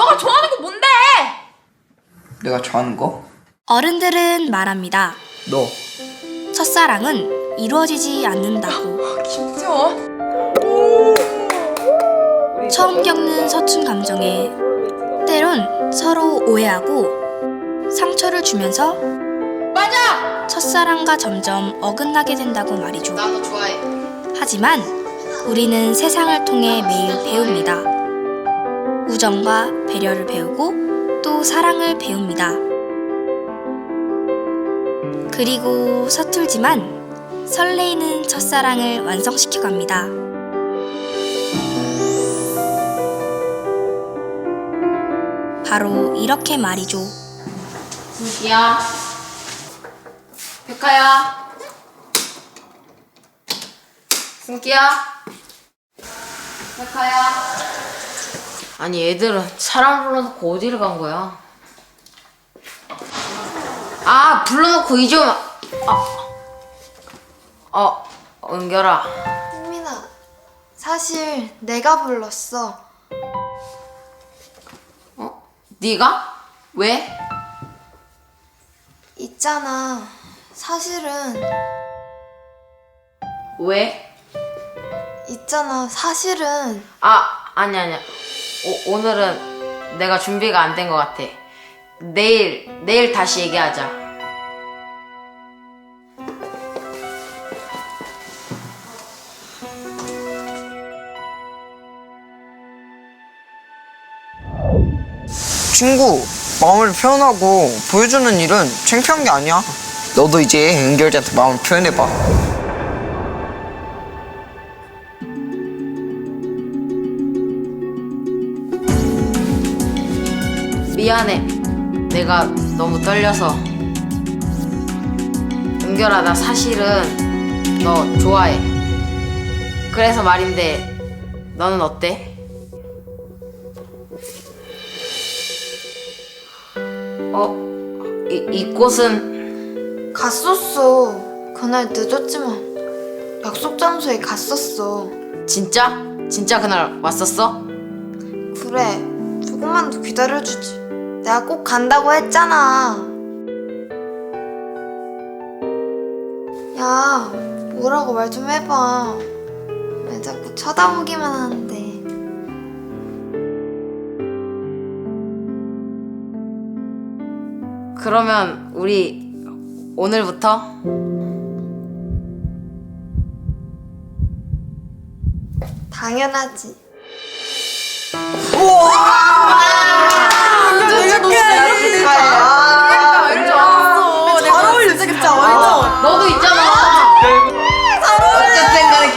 너가 좋아하는 거 뭔데? 내가 좋아하는 거? 어른들은 말합니다. 너. 첫사랑은 이루어지지 않는다고. 김지원. 처음 겪는 서툰 감정에 때론 서로 오해하고 상처를 주면서 맞아. 첫사랑과 점점 어긋나게 된다고 말이죠. 나너 좋아해. 하지만 우리는 세상을 통해 매일 배웁니다. 우정과 배려를 배우고 또 사랑을 배웁니다. 그리고 서툴지만 설레이는 첫사랑을 완성시켜 갑니다. 바로 이렇게 말이죠. 승기야. 백화야. 승기야. 백화야. 아니 애들은 사람 불러놓고 어디를 간 거야? 아 불러놓고 이제 좀 아. 어 은결아 흥민아, 사실 내가 불렀어. 어 네가 왜? 있잖아. 사실은 왜? 있잖아. 사실은 아 아니 아니야 오, 오늘은 내가 준비가 안 된 것 같아 내일 내일 다시 얘기하자 친구, 마음을 표현하고 보여주는 일은 창피한 게 아니야. 너도 이제 은결이한테 마음을 표현해봐. 미안해 내가 너무 떨려서 은결아 나 사실은 너 좋아해 그래서 말인데 너는 어때? 어? 이, 이 꽃은 갔었어. 그날 늦었지만 약속 장소에 갔었어. 진짜? 진짜 그날 왔었어? 그래. 조금만 더 기다려주지. 내가 꼭 간다고 했잖아. 야, 뭐라고 말 좀 해봐. 왜 자꾸 쳐다보기만 하는데. 그러면 우리 오늘부터 당연하지.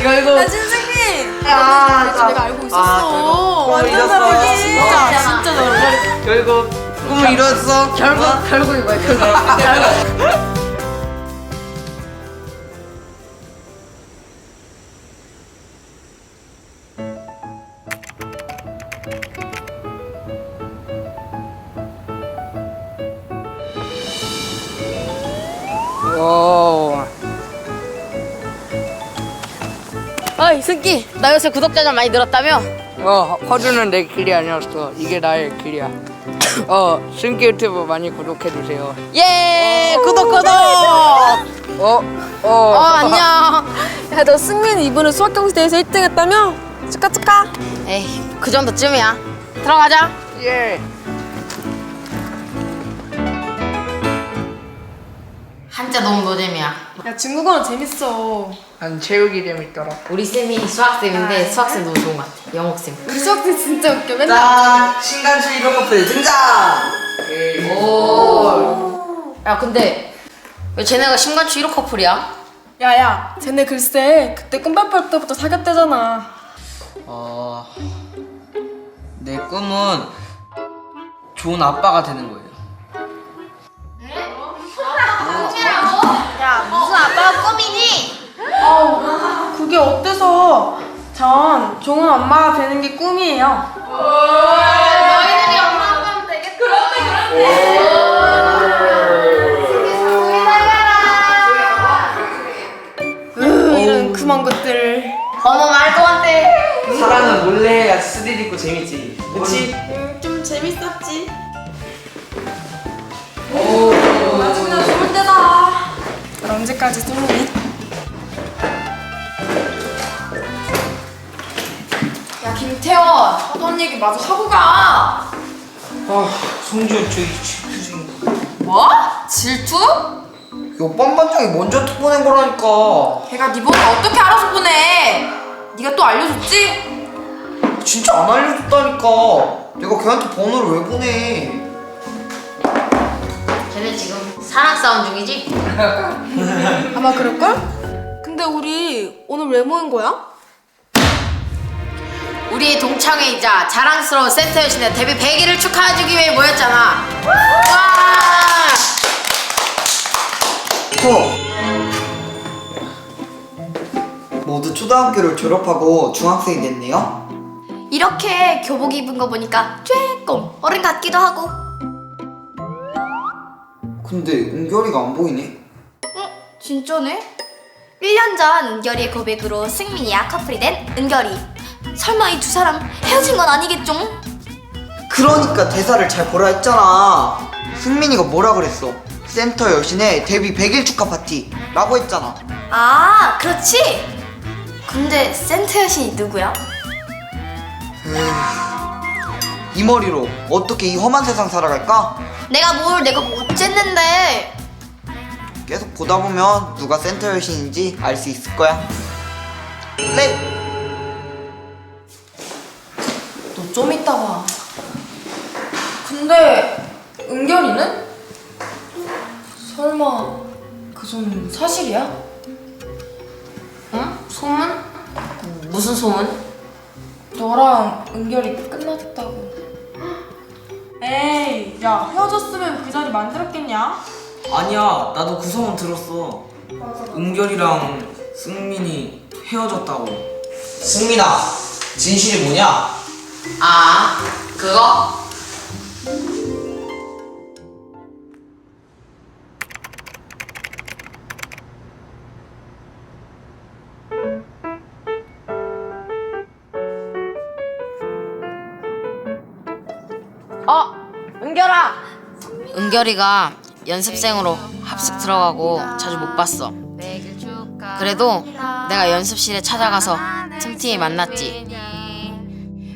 결국 내가 알고 있었어. 완전 결국 꿈을 이뤘어. 결국 결국 이거야 결국 나 요새 구독자 좀 많이 늘었다며? 어, 허주는 내 길이 아니었어. 이게 나의 길이야. 어, 승기 유튜브 많이 구독해주세요. 예 구독 구독 어, 어 어, 안녕 야, 너 승민 이번에 수학 경시대회에서 1등 했다며? 축하 축하. 에이 그 정도쯤이야 들어가자 예. 한자 너무 노잼이야 야, 중국어는 재밌어. 난 체육이 재밌더라. 우리 쌤이 수학쌤인데 수학쌤 너무 좋은 것 같아 영옥쌤 우리 수학생 진짜 웃겨. 맨날. 자, 신간수 1호 커플 등장! 야 근데 왜 쟤네가 심관추 1호 커플이야? 야야, 쟤네 글쎄 그때 꿈밥할 때부터 사귀었대잖아. 어, 내 꿈은 좋은 아빠가 되는 거예요. 꿈이니? 그게 어때서? 전 좋은 엄마가 되는 게 꿈이에요. 너희들이 엄마 아빠면 되겠다. 으, 이런 그만 것들. 어머 말도 안 돼 사랑은 몰래 해야 스릴 있고 재밌지. 그치? 하던 얘기 마저 하고 가. 아 성지현 저기 질투 중 뭐? 질투? 옆반 반장이 먼저 톡 보낸 거라니까 걔가 네 번호 어떻게 알아서 보내? 네가 또 알려줬지? 진짜 안 알려줬다니까 내가 걔한테 번호를 왜 보내 쟤네 지금 사랑 싸움 중이지? 아마 그럴걸? 근데 우리 오늘 왜 모인 거야? 우리 동창회이자 자랑스러운 센터 여신의 데뷔 100일을 축하해주기 위해 모였잖아. 와! 어. 모두 초등학교를 졸업하고 중학생이 됐네요 이렇게 교복 입은 거 보니까 쬐끔 어른 같기도 하고. 근데 은결이가 안 보이네 진짜네? 1년 전 은결이의 고백으로 승민이와 커플이 된 은결이. 설마 이 두 사람 헤어진 건 아니겠죠? 그러니까 대사를 잘 보라 했잖아 승민이가 뭐라 그랬어 센터 여신의 데뷔 100일 축하 파티 라고 했잖아 아, 그렇지. 근데 센터 여신이 누구야? 이 머리로 어떻게 이 험한 세상 살아갈까? 내가 뭘 내가 뭐 어쨌는데. 계속 보다 보면 누가 센터 여신인지 알 수 있을 거야 네 좀 이따 봐. 근데 은결이는? 설마 그 소문 사실이야? 응? 소문? 무슨 소문? 너랑 은결이 끝났다고. 에이, 야 헤어졌으면 그 자리 만들었겠냐? 아니야, 나도 그 소문 들었어. 은결이랑 승민이 헤어졌다고. 승민아, 진실이 뭐냐? 아, 그거? 어, 은결아. 은결이가 연습생으로 합숙 들어가고 자주 못 봤어. 그래도 내가 연습실에 찾아가서 틈틈이 만났지.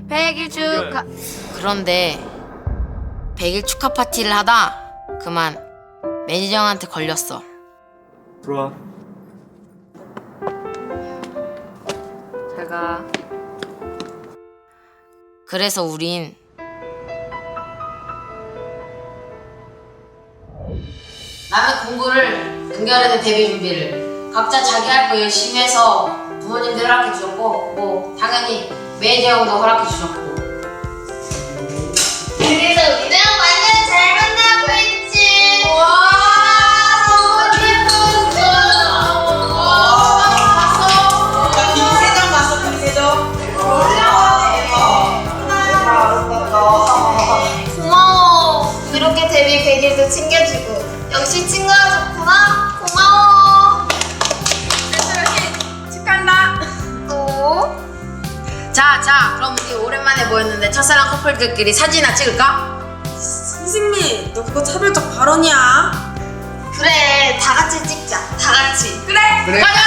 100일 축하. 그런데 100일 축하 파티를 하다 그만 매니저 형한테 걸렸어. 들어와. 제가 그래서 우린 남의 공부를 은결이는 데뷔 준비를 각자 자기 할 거 열심히 해서 부모님들 허락해 주셨고 뭐 당연히 매니저 형도 허락해 주셨고 그래서 우리는 완전 잘 만나고 있지. 와 너무 김세정 봤어 김세정 고마워. 이렇게 데뷔 100일도 챙겨주고. 역시 친구가 좋구나. 자, 자, 그럼 우리 오랜만에 모였는데 첫사랑 커플들끼리 사진이나 찍을까? 승민, 너 그거 차별적 발언이야. 그래, 다 같이 찍자. 다 같이. 그래. 그래 가자.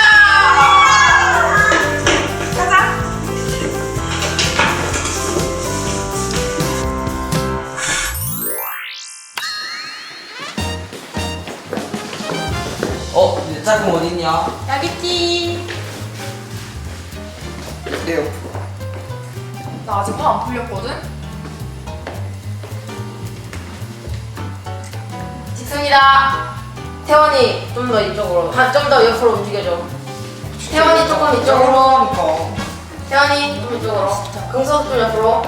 어, 내 짝은 어딨냐? 여기 있지. 풀렸거든. 찍습니다. 태원이 좀 더 이쪽으로, 좀 더 옆으로 움직여줘. 태원이 조금 이쪽으로. 그러니까 태원이 좀 이쪽으로. 긍서 좀 옆으로.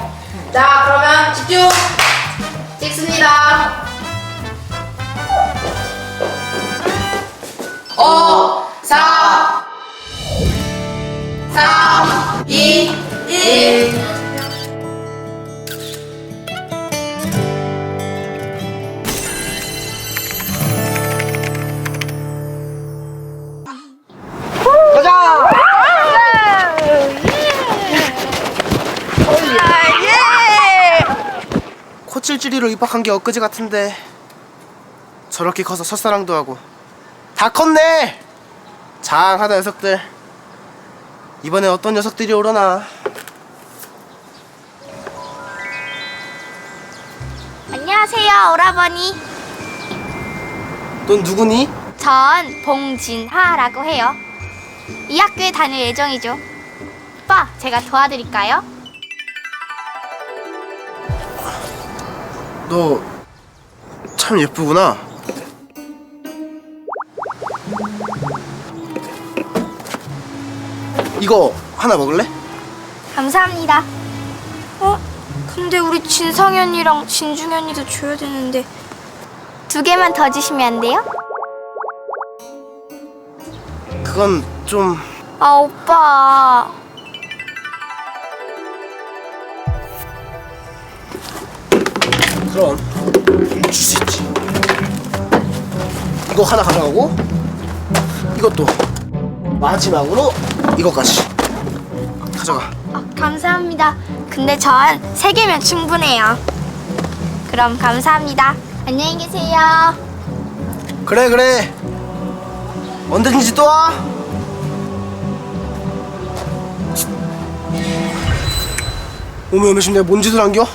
자, 그러면 집중. 찍습니다. 오, 사, 삼, 이, 일. 헛질질이로 입학한 게 엊그제 같은데 저렇게 커서 첫사랑도 하고 다 컸네 장하다 녀석들 이번에 어떤 녀석들이 오려나 안녕하세요, 오라버니. 넌 누구니? 전 봉진하라고 해요. 이 학교에 다닐 예정이죠. 오빠, 제가 도와드릴까요? 너 참 예쁘구나 이거 하나 먹을래? 감사합니다. 어? 근데 우리 진성현이랑 진중현이도 줘야 되는데 두 개만 더 주시면 안 돼요? 그건 좀 아 오빠 그럼 줄수 있지 이거 하나 가져가고 이것도 마지막으로 이거까지 가져가 아, 감사합니다. 근데 전 세 개면 충분해요. 그럼 감사합니다. 안녕히 계세요. 그래 그래 언제든지 또 와 오메 오메 지금 내가 뭔 짓을 안겨?